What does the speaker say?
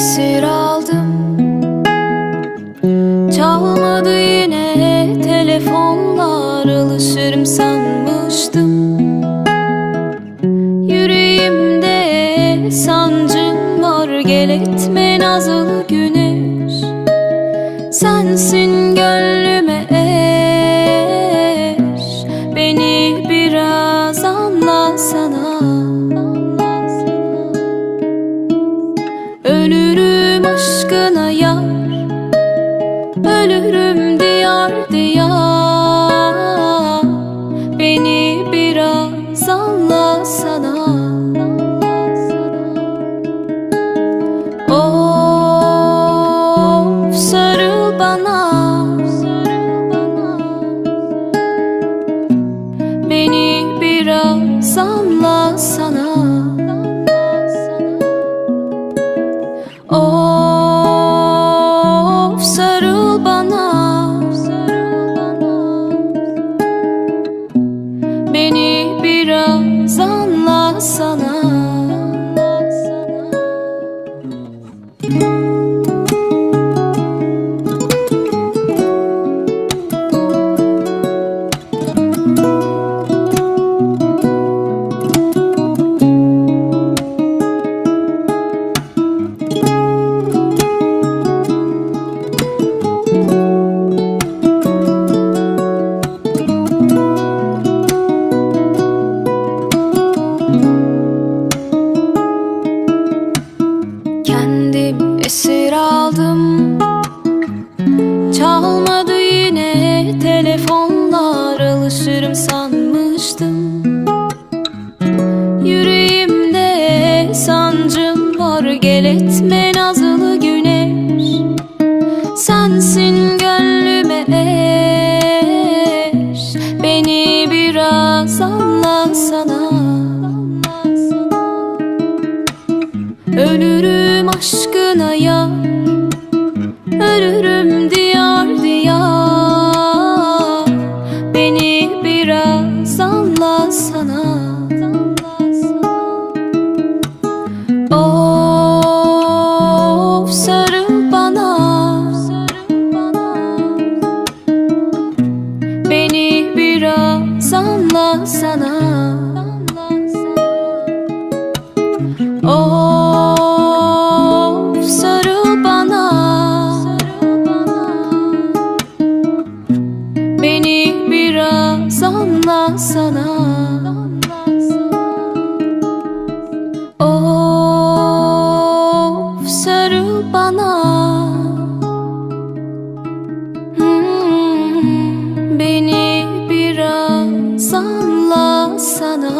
esir aldım. Çalmadı yine telefonlar alışırım sanmıştım. Yüreğimde sancım var gel etme nazlı güneş. Sensin gönlüme eş Beni biraz anlasana Ölürüm aşkına yar Ölürüm diyar diyar. Beni biraz anlasana. Of sarıl bana bana Beni biraz anlasana esir aldım. Çalmadı yine telefonlar Alışırım sanmıştım. Yüreğimde sancım var Gel etme nazlı güneş. Sensin gönlüme eş Beni biraz anlasana Ölürüm aşkına yar Ölürüm diyar diyar. Beni biraz anlasana. Of sarıl bana. Beni biraz anlasana. Of Beni biraz anlasana Of sarıl bana. Hmm, Beni biraz anlasana